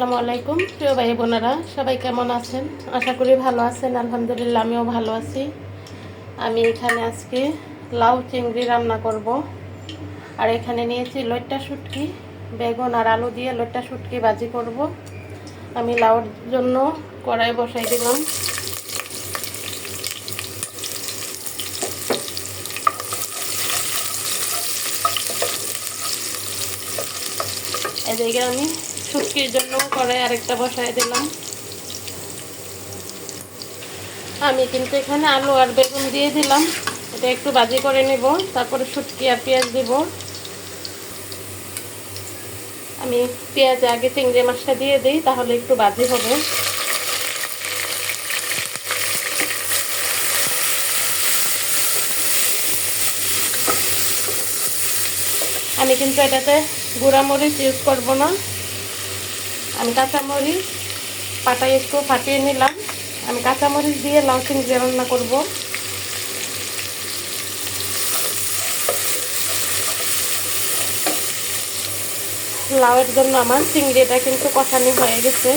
আসসালামু আলাইকুম, প্রিয় ভাই বোনেরা সবাই কেমন আছেন? আশা করি ভালো আছেন, আলহামদুলিল্লাহ, আমিও ভালো আছি। আমি এখানে আজকে লাউ চিংড়ি রান্না করব। আর এখানে নিয়েছি লইট্টা শুটকি, বেগুন আর আলু দিয়ে লইট্টা শুটকি ভাজি করব। আমি লাউর জন্য কড়াই বসাই দিলাম। এদিকে আমি শুটকির জন্য কড়াই আরেকটা বসাই দিলাম। আমি কিন্তু এখানে আলু আর বেগুন দিয়ে দিলাম। এটা একটু বাজি করে নেব, তারপরে শুটকি আর পেঁয়াজ দিব। আমি পেঁয়াজ আগে চিংড়ি মাছটা দিয়ে দিই, তাহলে একটু ভাজি হবে। আমি কিন্তু এটাতে গুঁড়ামরিচ ইউজ করব না। আমি কাঁচামরিচ পাটায় একটু ফাটিয়ে নিলাম। আমি কাঁচামরিচ দিয়ে লাউ চিংড়ি রান্না করব। লাউয়ের জন্য আমার চিংড়িটা কিন্তু কষানি হয়ে গেছে।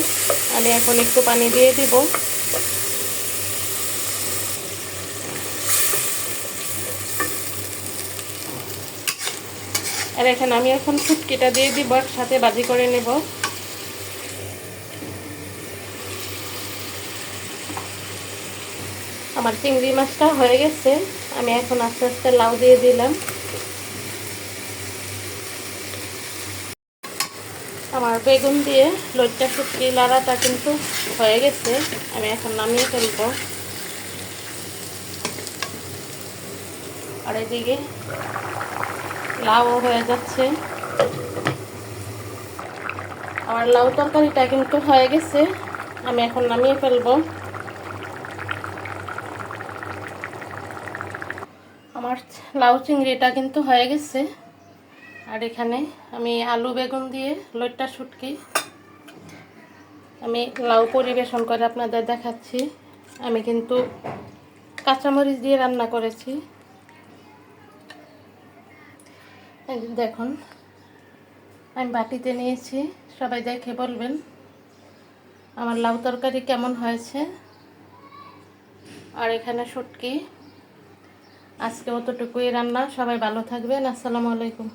আমি এখন একটু পানি দিয়ে দিব। আর এখানে আমি এখন ফুটকিটা দিয়ে দিব সাথে বাজি করে নেব। আমার চিংড়ি মাছটা হয়ে গেছে। আমি এখন আস্তে আস্তে লাউ দিয়ে দিলাম। আমার বেগুন দিয়ে লজ্জা শুটকি, লাড়াটা কিন্তু হয়ে গেছে। আমি এখন নামিয়ে ফেলব। আর এদিকে লাউ হয়ে যাচ্ছে। আমার লাউ তরকারিটা কিন্তু হয়ে গেছে। আমি এখন নামিয়ে ফেলব। আমার লাউ চিংড়িটা কিন্তু হয়ে গেছে। আর এখানে আমি আলু বেগুন দিয়ে লইট্টা শুটকি। আমি লাউ পরিবেশন করে আপনাদের দেখাচ্ছি। আমি কিন্তু কাঁচামরিচ দিয়ে রান্না করেছি। দেখুন, আমি বাটিতে নিয়েছি, সবাই দেখে বলবেন আমার লাউ তরকারি কেমন হয়েছে। আর এখানে শুটকি। আজকে অতটুকুই রান্না। সবাই ভালো থাকবেন। আসসালামু আলাইকুম।